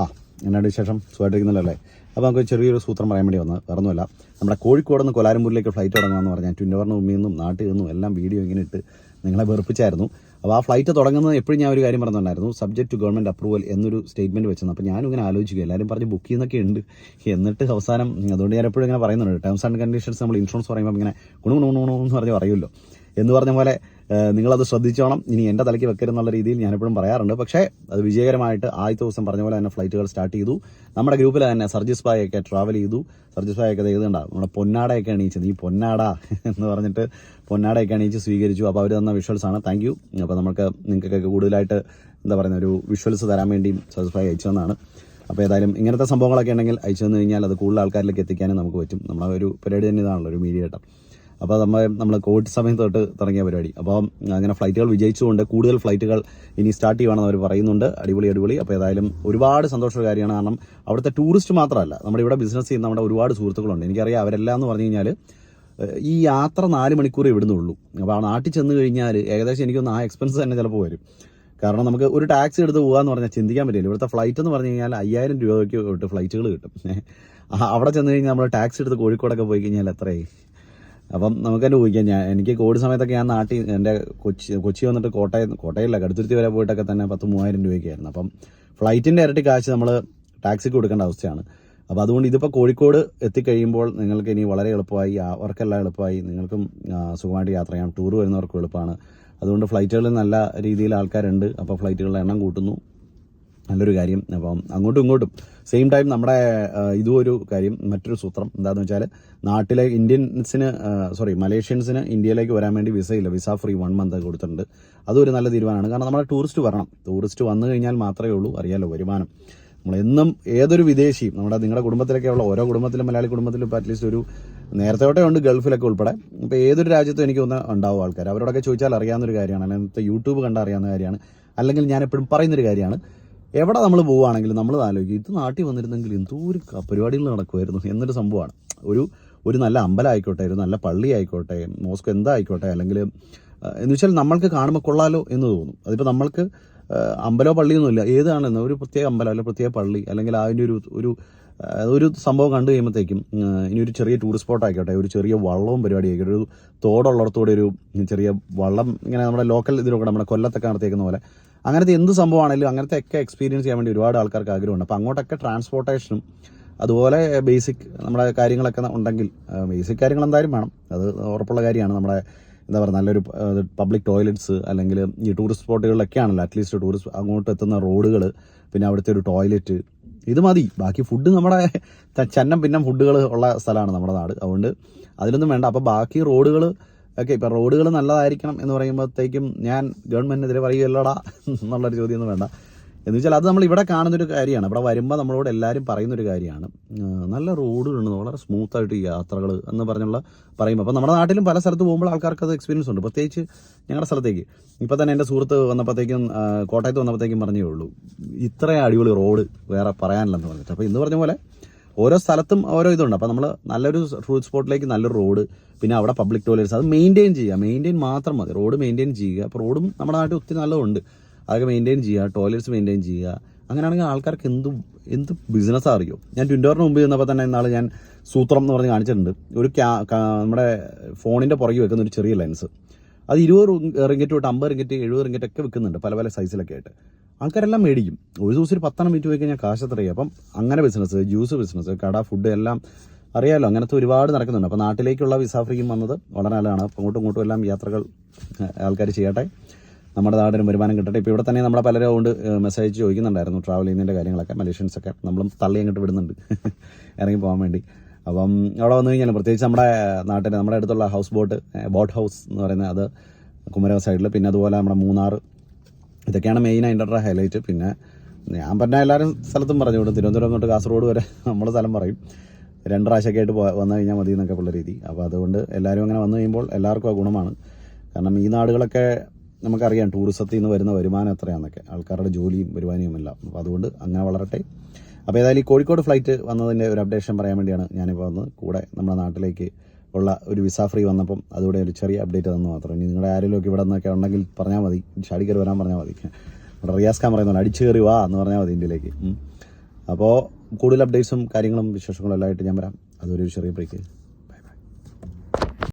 ആ എന്നാണ് വിശേഷം സുഖമായിട്ടിരിക്കുന്നല്ലോ അപ്പോൾ നമുക്ക് ചെറിയൊരു സൂത്രം പറയാൻ വേണ്ടി വന്നത്. വേറൊന്നുമല്ല. നമ്മുടെ കോഴിക്കോട് നിന്ന് കൊലാരമ്പൂരിലേക്ക് ഫ്ലൈറ്റ് തുടങ്ങുമെന്ന് പറഞ്ഞാൽ ട്വിൻഡവറിന് ഉമ്മിൽ നിന്നും നാട്ടിൽ നിന്നും എല്ലാം വീഡിയോ ഇങ്ങനെ ഇട്ട് നിങ്ങളെ വെറുപ്പിച്ചായിരുന്നു. അപ്പോൾ ആ ഫ്ലൈറ്റ് തുടങ്ങുന്നത് എപ്പോഴും ഞാൻ ഒരു കാര്യം പറഞ്ഞിട്ടുണ്ടായിരുന്നു. സബ്ജക്ട് ടു ഗവൺമെന്റ് അപ്രൂവൽ എന്നൊരു സ്റ്റേറ്റ്മെന്റ് വെച്ചത് അപ്പോൾ ഞാനും ഇങ്ങനെ ആലോചിക്കുക എല്ലാവരും പറഞ്ഞ് ബുക്ക് ചെയ്യുന്നൊക്കെ ഉണ്ട്. എന്നിട്ട് അവസാനം അതുകൊണ്ട് ഞാൻ എപ്പോഴും ഇങ്ങനെ പറയുന്നുണ്ട്. ടേംസ് ആൻഡ് കണ്ടീഷൻസ് നമ്മൾ ഇൻഷുറൻസ് പറയുമ്പോൾ ഇങ്ങനെ ഗുണു എന്ന് പറഞ്ഞ് പറയുമല്ലോ എന്ന് പറഞ്ഞ പോലെ നിങ്ങളത് ശ്രദ്ധിച്ചോണം. ഇനി എന്റെ തലയ്ക്ക് വെക്കരുന്നുള്ള രീതിയിൽ ഞാൻ എപ്പോഴും പറയാറുണ്ട്. പക്ഷേ അത് വിജയകരമായിട്ട് ആദ്യത്തെ ദിവസം പറഞ്ഞ പോലെ തന്നെ ഫ്ലൈറ്റുകൾ സ്റ്റാർട്ട് ചെയ്തു. നമ്മുടെ ഗ്രൂപ്പിൽ തന്നെ സർജിസ് ഭായൊക്കെ ട്രാവൽ ചെയ്തു. സർജിസ് ഭായൊക്കെ എഴുതുണ്ടാവും നമ്മുടെ പൊന്നാടയൊക്കെ എണീച്ചത് ഈ പൊന്നാട എന്ന് പറഞ്ഞിട്ട് പൊന്നാടയൊക്കെ എണീച്ച് സ്വീകരിച്ചു. അപ്പോൾ അവർ തന്ന വിഷ്വൽസ് ആണ്. താങ്ക് യു അപ്പോൾ നമുക്ക് നിങ്ങൾക്കൊക്കെ കൂടുതലായിട്ട് എന്താ പറയുന്ന ഒരു വിഷ്വൽസ് തരാൻ വേണ്ടിയും സർജിസ് ഭായ അയച്ചു തന്നാണ്. അപ്പോൾ ഏതായാലും ഇങ്ങനത്തെ സംഭവങ്ങളൊക്കെ ഉണ്ടെങ്കിൽ അയച്ചു തന്നു കഴിഞ്ഞാൽ അത് കൂടുതൽ ആൾക്കാരിലേക്ക് എത്തിക്കാനും നമുക്ക് പറ്റും. നമ്മളെ ഒരു പരിപാടി തന്നെ ഇതാണല്ലോ ഒരു മീഡിയ കേട്ടോ അപ്പോൾ നമ്മൾ നമ്മൾ കോവിഡ് സമയം തൊട്ട് തുടങ്ങിയ പരിപാടി. അപ്പം അങ്ങനെ ഫ്ലൈറ്റുകൾ വിജയിച്ചുകൊണ്ട് കൂടുതൽ ഫ്ലൈറ്റുകൾ ഇനി സ്റ്റാർട്ട് ചെയ്യുവാണെന്ന് അവർ പറയുന്നുണ്ട്. അടിപൊളി അടിപൊളി. അപ്പോൾ ഏതായാലും ഒരുപാട് സന്തോഷമുള്ള കാര്യമാണ്. കാരണം അവിടുത്തെ ടൂറിസ്റ്റ് മാത്രമല്ല നമ്മുടെ ഇവിടെ ബിസിനസ് ചെയ്യുന്ന നമ്മുടെ ഒരുപാട് സുഹൃത്തുക്കളുണ്ട്. എനിക്കറിയാം അവരെല്ലാം എന്ന് പറഞ്ഞു കഴിഞ്ഞാൽ ഈ യാത്ര നാല് മണിക്കൂർ ഇവിടുന്നുള്ളൂ. അപ്പോൾ ആ നാട്ടിൽ ചെന്ന് കഴിഞ്ഞാൽ ഏകദേശം എനിക്കൊന്ന് ആ എക്സ്പെൻസ് തന്നെ ചിലപ്പോൾ വരും. കാരണം നമുക്ക് ഒരു ടാക്സി എടുത്ത് പോകാന്ന് പറഞ്ഞാൽ ചിന്തിക്കാൻ പറ്റില്ല. ഇവിടുത്തെ ഫ്ലൈറ്റ് എന്ന് പറഞ്ഞു കഴിഞ്ഞാൽ അയ്യായിരം രൂപയ്ക്ക് തൊട്ട് ഫ്ലൈറ്റുകൾ കിട്ടും. അവിടെ ചെന്ന് കഴിഞ്ഞാൽ നമ്മൾ ടാക്സി എടുത്ത് കോഴിക്കോടൊക്കെ പോയി കഴിഞ്ഞാൽ എത്രയായി? അപ്പം നമുക്ക് തന്നെ ഊഹിക്കാം. ഞാൻ എനിക്ക് കോവിഡ് സമയത്തൊക്കെ ഞാൻ നാട്ടിൽ എന്റെ കൊച്ചി കൊച്ചി വന്നിട്ട് കോട്ടയം കോട്ടയല്ല കടുത്തുരുത്തി വരെ പോയിട്ടൊക്കെ തന്നെ പത്ത് മൂവായിരം രൂപയ്ക്കായിരുന്നു അപ്പം ഫ്ലൈറ്റിന്റെ ഇരട്ടി കാശ് നമ്മൾ ടാക്സിക്ക് കൊടുക്കേണ്ട അവസ്ഥയാണ്. അപ്പോൾ അതുകൊണ്ട് ഇതിപ്പോൾ കോഴിക്കോട് എത്തിക്കഴിയുമ്പോൾ നിങ്ങൾക്ക് ഇനി വളരെ എളുപ്പമായി അവർക്കെല്ലാം എളുപ്പമായി നിങ്ങൾക്കും സുഖമായിട്ട് യാത്ര ചെയ്യാം. ടൂർ വരുന്നവർക്കും എളുപ്പമാണ്. അതുകൊണ്ട് ഫ്ലൈറ്റുകളിൽ നല്ല രീതിയിൽ ആൾക്കാരുണ്ട്. അപ്പോൾ ഫ്ലൈറ്റുകളുടെ എണ്ണം കൂട്ടുന്നു. നല്ലൊരു കാര്യം. അപ്പം അങ്ങോട്ടും ഇങ്ങോട്ടും. സെയിം ടൈം നമ്മുടെ ഇതും ഒരു കാര്യം മറ്റൊരു സൂത്രം. എന്താണെന്ന് വെച്ചാൽ നാട്ടിലെ ഇന്ത്യൻസിന് സോറി മലേഷ്യൻസിന് ഇന്ത്യയിലേക്ക് വരാൻ വേണ്ടി വിസ ഇല്ല. വിസ ഫ്രീ വൺ മന്ത് കൊടുത്തിട്ടുണ്ട്. അതൊരു നല്ല തീരുമാനമാണ്. കാരണം നമ്മുടെ ടൂറിസ്റ്റ് വരണം. ടൂറിസ്റ്റ് വന്നു കഴിഞ്ഞാൽ മാത്രമേ ഉള്ളൂ. അറിയാലോ വരുമാനം. നമ്മളെന്നും ഏതൊരു വിദേശിയും നമ്മുടെ നിങ്ങളുടെ കുടുംബത്തിലൊക്കെ ഉള്ള ഓരോ കുടുംബത്തിലും മലയാളി കുടുംബത്തിലും ഇപ്പോൾ അറ്റ്ലീസ്റ്റ് ഒരു നേരത്തെ ഉണ്ട് ഗൾഫിലൊക്കെ ഉൾപ്പെടെ. ഇപ്പോൾ ഏതൊരു രാജ്യത്തും എനിക്ക് ഒന്ന് ഉണ്ടാവും ആൾക്കാർ അവരോടൊക്കെ ചോദിച്ചാൽ അറിയാവുന്നൊരു കാര്യമാണ്. അല്ലെങ്കിൽ യൂട്യൂബ് കണ്ടാൽ അറിയാവുന്ന കാര്യമാണ്. അല്ലെങ്കിൽ ഞാൻ എപ്പോഴും പറയുന്നൊരു കാര്യമാണ്. എവിടെ നമ്മൾ പോവുകയാണെങ്കിലും നമ്മൾ ആലോചിക്കും ഇത് നാട്ടിൽ വന്നിരുന്നെങ്കിൽ എന്തോ ഒരു ക- പരിപാടികൾ നടക്കുമായിരുന്നു എന്നൊരു സംഭവമാണ്. ഒരു ഒരു നല്ല അമ്പലമായിക്കോട്ടെ ഒരു നല്ല പള്ളി ആയിക്കോട്ടെ മോസ്ക് എന്തായിക്കോട്ടെ അല്ലെങ്കിൽ എന്ന് വെച്ചാൽ നമ്മൾക്ക് കാണുമ്പോൾ കൊള്ളാലോ എന്ന് തോന്നും. അതിപ്പോൾ നമ്മൾക്ക് അമ്പലോ പള്ളിയൊന്നുമില്ല ഏതാണെന്ന് ഒരു പ്രത്യേക അമ്പലം അല്ലെങ്കിൽ പ്രത്യേക പള്ളി അല്ലെങ്കിൽ അതിന്റെ ഒരു ഒരു ഒരു സംഭവം കണ്ടു കഴിയുമ്പോഴത്തേക്കും ഇനി ഒരു ചെറിയ ടൂറിസ്റ്റ് സ്പോട്ട് ആയിക്കോട്ടെ ഒരു ചെറിയ വള്ളവും പരിപാടി ആയിക്കോട്ടെ ഒരു തോടുള്ളിടത്തോടെ ഒരു ചെറിയ വള്ളം ഇങ്ങനെ നമ്മുടെ ലോക്കൽ ഇതിലൊക്കെ നമ്മുടെ കൊല്ലത്തൊക്കെ നടത്തിയേക്കുന്ന പോലെ അങ്ങനത്തെ എന്ത് സംഭവമാണെങ്കിലും അങ്ങനത്തെ ഒക്കെ എക്സ്പീരിയൻസ് ചെയ്യാൻ വേണ്ടി ഒരുപാട് ആൾക്കാർക്ക് ആഗ്രഹമുണ്ട്. അപ്പോൾ അങ്ങോട്ടൊക്കെ ട്രാൻസ്പോർട്ടേഷനും അതുപോലെ ബേസിക് നമ്മുടെ കാര്യങ്ങളൊക്കെ ഉണ്ടെങ്കിൽ ബേസിക് കാര്യങ്ങൾ എന്തായാലും വേണം. അത് ഉറപ്പുള്ള കാര്യമാണ്. നമ്മുടെ എന്താ പറയുക നല്ലൊരു പബ്ലിക് ടോയ്ലറ്റ്സ് അല്ലെങ്കിൽ ഈ ടൂറിസ്റ്റ് സ്പോട്ടുകളിലൊക്കെ ആണല്ലോ അറ്റ്ലീസ്റ്റ് ടൂറിസ്റ്റ് അങ്ങോട്ട് എത്തുന്ന റോഡുകൾ പിന്നെ അവിടുത്തെ ഒരു ടോയ്ലറ്റ് ഇത് മതി. ബാക്കി ഫുഡ് നമ്മുടെ ചന്നം പിന്നം ഫുഡുകൾ ഉള്ള സ്ഥലമാണ് നമ്മുടെ നാട്. അതുകൊണ്ട് അതിലൊന്നും വേണ്ട. അപ്പോൾ ബാക്കി റോഡുകൾ ഒക്കെ ഇപ്പം റോഡുകൾ നല്ലതായിരിക്കണം എന്ന് പറയുമ്പോഴത്തേക്കും ഞാൻ ഗവൺമെന്റിനെതിരെ പറയുകയല്ലടാ എന്നുള്ളൊരു ചോദ്യമൊന്നും വേണ്ട. എന്ന് വെച്ചാൽ അത് നമ്മൾ ഇവിടെ കാണുന്നൊരു കാര്യമാണ്. ഇവിടെ വരുമ്പോൾ നമ്മളോട് എല്ലാവരും പറയുന്നൊരു കാര്യമാണ്. നല്ല റോഡുകളുണ്ട്. വളരെ സ്മൂത്തായിട്ട് യാത്രകൾ എന്ന് പറഞ്ഞുള്ള പറയുമ്പോൾ അപ്പോൾ നമ്മുടെ നാട്ടിലും പല സ്ഥലത്ത് പോകുമ്പോൾ ആൾക്കാർക്ക് അത് എക്സ്പീരിയൻസ് ഉണ്ട്. പ്രത്യേകിച്ച് ഞങ്ങളുടെ സ്ഥലത്തേക്ക്. ഇപ്പോൾ തന്നെ എന്റെ സുഹൃത്ത് വന്നപ്പോഴത്തേക്കും കോട്ടയത്ത് വന്നപ്പോഴത്തേക്കും പറഞ്ഞേ ഉള്ളൂ. ഇത്രയും അടിപൊളി റോഡ് വേറെ പറയാനില്ലെന്ന് പറഞ്ഞിട്ട്. അപ്പോൾ ഇന്ന് പറഞ്ഞ പോലെ ഓരോ സ്ഥലത്തും ഓരോ ഇതുണ്ട്. അപ്പോൾ നമ്മൾ നല്ലൊരു ഫ്രൂട്ട് സ്പോട്ടിലേക്ക് നല്ലൊരു റോഡ് പിന്നെ അവിടെ പബ്ലിക് ടോയ്ലറ്റ്സ് അത് മെയിന്റെയിൻ ചെയ്യുക. മെയിന്റെയിൻ മാത്രം മതി. റോഡ് മെയിന്റെയിൻ ചെയ്യുക. അപ്പോൾ റോഡും നമ്മുടെ നാട്ടിൽ ഒത്തിരി നല്ലതുണ്ട്. അതൊക്കെ മെയിന്റെയിൻ ചെയ്യുക. ടോയ്ലറ്റ്സ് മെയിന്റെയിൻ ചെയ്യുക. അങ്ങനെയാണെങ്കിൽ ആൾക്കാർക്ക് എന്ത് എന്ത് ബിസിനസ് അറിയോ? ഞാൻ ട്വന്റോറിന് മുമ്പ് ചെന്നപ്പോൾ തന്നെ ഇന്നാൾ ഞാൻ സൂത്രം എന്ന് പറഞ്ഞ് കാണിച്ചിട്ടുണ്ട്. ഒരു ക്യാ നമ്മുടെ ഫോണിന്റെ പുറകെ വെക്കുന്ന ഒരു ചെറിയ ലെൻസ് അത് ഇരുപത് റിങ്കറ്റ് തൊട്ട് അമ്പത് റിങ്കറ്റ് എഴുപത് റിങ്കറ്റ് ഒക്കെ വെക്കുന്നുണ്ട് പല പല സൈസിലൊക്കെ ആയിട്ട്. ആൾക്കാരെല്ലാം മേടിക്കും. ഒരു ദിവസം ഒരു പത്തെണ്ണം വിറ്റ് പോയി കഴിഞ്ഞാൽ കാശ് എത്രയായി അപ്പം അങ്ങനെ ബിസിനസ് ജ്യൂസ് ബിസിനസ് കട ഫുഡ് എല്ലാം അറിയാമല്ലോ അങ്ങനത്തെ ഒരുപാട് നടക്കുന്നുണ്ട്. അപ്പോൾ നാട്ടിലേക്കുള്ള വിസ ഫ്രീയും വന്നത് വളരെ നല്ലതാണ്. അപ്പോൾ അങ്ങോട്ടും ഇങ്ങോട്ടും എല്ലാം യാത്രകൾ ആൾക്കാർ ചെയ്യട്ടെ. നമ്മുടെ നാടിന് വരുമാനം കിട്ടട്ടെ. ഇപ്പോൾ ഇവിടെ തന്നെ നമ്മളെ പലരും കൊണ്ട് മെസ്സേജ് ചോദിക്കുന്നുണ്ടായിരുന്നു ട്രാവൽ ചെയ്യുന്നതിന്റെ കാര്യങ്ങളൊക്കെ മലേഷ്യൻസൊക്കെ നമ്മളും തള്ളി അങ്ങോട്ട് വിടുന്നുണ്ട്. ഇറങ്ങി പോകാൻ വേണ്ടി. അപ്പം അവിടെ വന്നു കഴിഞ്ഞാൽ പ്രത്യേകിച്ച് നമ്മുടെ നാട്ടിൽ നമ്മുടെ അടുത്തുള്ള ഹൗസ് ബോട്ട് ബോട്ട് ഹൗസ് എന്ന് പറയുന്നത് അത് കുമരക സൈഡിൽ പിന്നെ അതുപോലെ നമ്മുടെ മൂന്നാർ ഇതൊക്കെയാണ് മെയിൻ അതിന്റെ ഹൈലൈറ്റ് പിന്നെ ഞാൻ പറഞ്ഞ എല്ലാവരും സ്ഥലത്തും പറഞ്ഞു വിടും. തിരുവനന്തപുരം തൊട്ട് കാസർഗോഡ് വരെ നമ്മുടെ സ്ഥലം പറയും. രണ്ട് പ്രാവശ്യമൊക്കെ ആയിട്ട് വന്നു കഴിഞ്ഞാൽ മതി എന്നൊക്കെ ഉള്ള രീതി. അപ്പോൾ അതുകൊണ്ട് എല്ലാവരും അങ്ങനെ വന്നു കഴിയുമ്പോൾ എല്ലാവർക്കും ആ ഗുണമാണ്. കാരണം ഈ നാടുകളൊക്കെ നമുക്കറിയാം ടൂറിസത്തിൽ നിന്ന് വരുന്ന വരുമാനം എത്രയാണെന്നൊക്കെ ആൾക്കാരുടെ ജോലിയും വരുമാനവും എല്ലാം. അപ്പോൾ അതുകൊണ്ട് അങ്ങനെ വളരട്ടെ. അപ്പോൾ ഏതായാലും ഈ കോഴിക്കോട് ഫ്ലൈറ്റ് വന്നതിന്റെ ഒരു അപ്ഡേഷൻ പറയാൻ വേണ്ടിയാണ് ഞാനിപ്പോൾ വന്ന് കൂടെ നമ്മുടെ നാട്ടിലേക്ക് ഉള്ള ഒരു വിസ ഫ്രീ വന്നപ്പം അതുകൂടെ ഒരു ചെറിയ അപ്ഡേറ്റ് തന്നു മാത്രം. ഇനി നിങ്ങളുടെ ആരെങ്കിലും ഒക്കെ ഇവിടെ നിന്നൊക്കെ ഉണ്ടെങ്കിൽ പറഞ്ഞാൽ മതി. ചാടി വരാൻ പറഞ്ഞാൽ മതി. നമ്മുടെ റിയാസ് ഖാൻ പറയുന്നുണ്ട് അടിച്ചു കയറി വാ എന്ന് പറഞ്ഞാൽ മതി ഇന്ത്യയിലേക്ക്. അപ്പോൾ കൂടുതൽ അപ്ഡേറ്റ്സും കാര്യങ്ങളും വിശേഷങ്ങളും എല്ലാമായിട്ട് ഞാൻ വരാം. അതൊരു ചെറിയ ബ്രേക്ക്